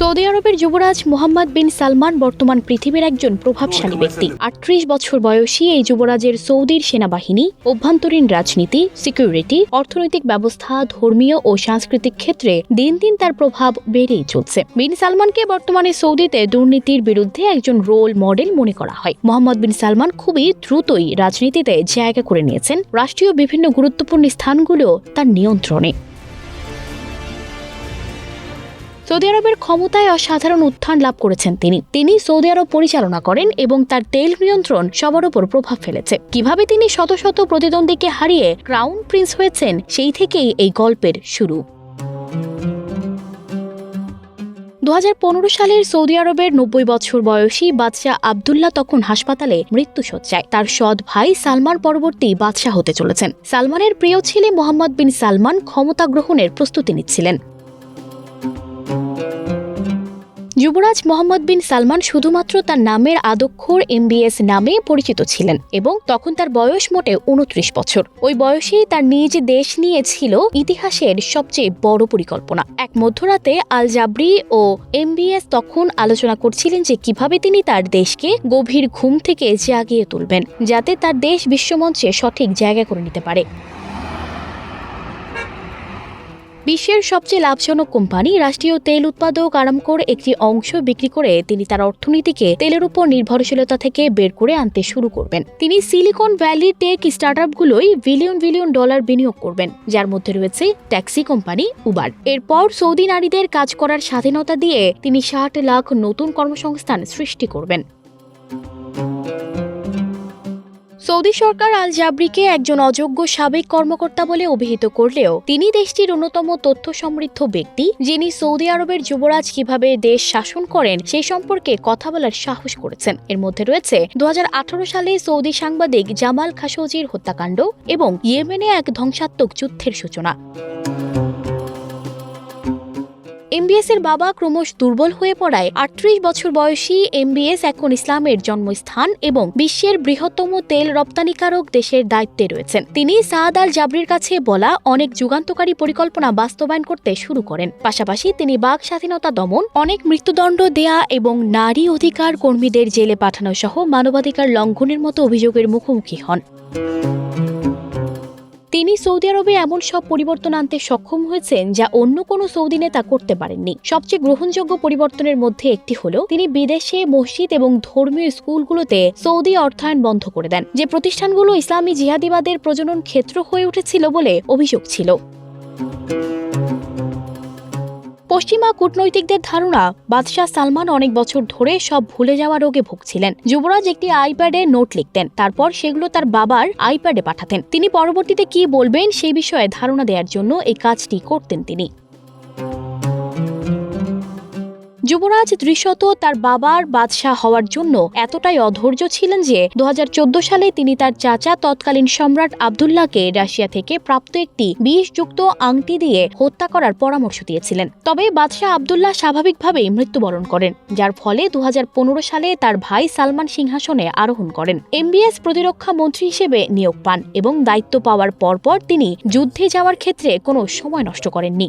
Saudi আরবের যুবরাজ মোহাম্মদ বিন সালমান বর্তমান পৃথিবীর একজন প্রভাবশালী ব্যক্তি। আটত্রিশ বছর বয়সী এই যুবরাজের সৌদির সেনাবাহিনী অভ্যন্তরীণ রাজনীতি সিকিউরিটি অর্থনৈতিক ব্যবস্থা ধর্মীয় ও সাংস্কৃতিক ক্ষেত্রে দিন দিন তার প্রভাব বেড়েই চলছে। বিন সালমানকে বর্তমানে সৌদিতে দুর্নীতির বিরুদ্ধে একজন রোল মডেল মনে করা হয়। মোহাম্মদ বিন সালমান খুবই দ্রুতই রাজনীতিতে জায়গা করে নিয়েছেন। রাষ্ট্রীয় বিভিন্ন গুরুত্বপূর্ণ স্থানগুলো তার নিয়ন্ত্রণে। সৌদি আরবের ক্ষমতায় অসাধারণ উত্থান লাভ করেছেন তিনি। তিনি সৌদি আরব পরিচালনা করেন এবং তার তেল নিয়ন্ত্রণ সবার উপর প্রভাব ফেলেছে। কীভাবে তিনি শত শত প্রতিদ্বন্দ্বীকে হারিয়ে ক্রাউন প্রিন্স হয়েছেন, সেই থেকেই এই গল্পের শুরু। দু হাজার পনেরো সালের সৌদি আরবের নব্বই বছর বয়সী বাদশাহ আবদুল্লাহ তখন হাসপাতালে মৃত্যুসজ্জায় তার সৎ ভাই সালমান পরবর্তী বাদশাহ হতে চলেছেন। সালমানের প্রিয় ছেলে মোহাম্মদ বিন সালমান ক্ষমতা গ্রহণের প্রস্তুতি নিচ্ছিলেন। যুবরাজ মোহাম্মদ বিন সালমান শুধুমাত্র তার নামের আদক্ষর এমবিএস নামে পরিচিত ছিলেন এবং তখন তার বয়স মোটে উনত্রিশ বছর। ওই বয়সেই তার নিজ দেশ নিয়ে ছিল ইতিহাসের সবচেয়ে বড় পরিকল্পনা। এক মধ্যরাতে আল জাবরি ও এমবিএস তখন আলোচনা করছিলেন যে কীভাবে তিনি তার দেশকে গভীর ঘুম থেকে জাগিয়ে তুলবেন, যাতে তার দেশ বিশ্বমঞ্চে সঠিক জায়গা করে নিতে পারে। বিশ্বের সবচেয়ে লাভজনক কোম্পানি রাষ্ট্রীয় তেল উৎপাদক আরামকোর একটি অংশ বিক্রি করে তিনি তার অর্থনীতিকে তেলের উপর নির্ভরশীলতা থেকে বের করে আনতে শুরু করবেন। তিনি সিলিকন ভ্যালি টেক স্টার্টআপগুলোই বিলিয়ন বিলিয়ন ডলার বিনিয়োগ করবেন, যার মধ্যে রয়েছে ট্যাক্সি কোম্পানি উবার। এরপর সৌদি নারীদের কাজ করার স্বাধীনতা দিয়ে তিনি ষাট লাখ নতুন কর্মসংস্থান সৃষ্টি করবেন। সৌদি সরকার আল জাবরিকে একজন অযোগ্য সাবেক কর্মকর্তা বলে অভিহিত করলেও তিনি দেশটির অন্যতম তথ্য সমৃদ্ধ ব্যক্তি, যিনি সৌদি আরবের যুবরাজ কীভাবে দেশ শাসন করেন সেই সম্পর্কে কথা বলার সাহস করেছেন। এর মধ্যে রয়েছে দু হাজার আঠারো সালে সৌদি সাংবাদিক জামাল খাশোজির হত্যাকাণ্ড এবং ইয়েমেনে এক ধ্বংসাত্মক যুদ্ধের সূচনা। এমবিএস এর বাবা ক্রমশ দুর্বল হয়ে পড়ায় আটত্রিশ বছর বয়সী এমবিএস এখন ইসলামের জন্মস্থান এবং বিশ্বের বৃহত্তম তেল রপ্তানিকারক দেশের দায়িত্বে রয়েছেন। তিনি সাদ আল জাবরির কাছে বলা অনেক যুগান্তকারী পরিকল্পনা বাস্তবায়ন করতে শুরু করেন। পাশাপাশি তিনি বাক স্বাধীনতা দমন, অনেক মৃত্যুদণ্ড দেয়া এবং নারী অধিকার কর্মীদের জেলে পাঠানো সহ মানবাধিকার লঙ্ঘনের মতো অভিযোগের মুখোমুখি হন। তিনি সৌদি আরবে এমন সব পরিবর্তন আনতে সক্ষম হয়েছেন যা অন্য কোন সৌদি নেতা করতে পারেননি। সবচেয়ে গ্রহণযোগ্য পরিবর্তনের মধ্যে একটি হল, তিনি বিদেশে মসজিদ এবং ধর্মীয় স্কুলগুলোতে সৌদি অর্থায়ন বন্ধ করে দেন, যে প্রতিষ্ঠানগুলো ইসলামী জিহাদিবাদের প্রজনন ক্ষেত্র হয়ে উঠেছিল বলে অভিযোগ ছিল। পশ্চিমা কূটনৈতিকদের ধারণা, বাদশাহ সালমান অনেক বছর ধরে সব ভুলে যাওয়া রোগে ভুগছিলেন। যুবরাজ একটি আইপ্যাডে নোট লিখতেন, তারপর সেগুলো তার বাবার আইপ্যাডে পাঠাতেন। তিনি পরবর্তীতে কি বলবেন সেই বিষয়ে ধারণা দেওয়ার জন্য এই কাজটি করতেন তিনি। যুবরাজ দৃশ্যত তার বাবার বাদশাহ হওয়ার জন্য এতটাই অধৈর্য ছিলেন যে দুহাজার চোদ্দ সালে তিনি তার চাচা তৎকালীন সম্রাট আবদুল্লাহকে রাশিয়া থেকে প্রাপ্ত একটি বিষযুক্ত আংটি দিয়ে হত্যা করার পরামর্শ দিয়েছিলেন। তবে বাদশাহ আবদুল্লাহ স্বাভাবিকভাবেই মৃত্যুবরণ করেন, যার ফলে দুহাজার পনেরো সালে তার ভাই সালমান সিংহাসনে আরোহণ করেন। এমবিএস প্রতিরক্ষা মন্ত্রী হিসেবে নিয়োগ পান এবং দায়িত্ব পাওয়ার পরপর তিনি যুদ্ধে যাওয়ার ক্ষেত্রে কোনো সময় নষ্ট করেননি।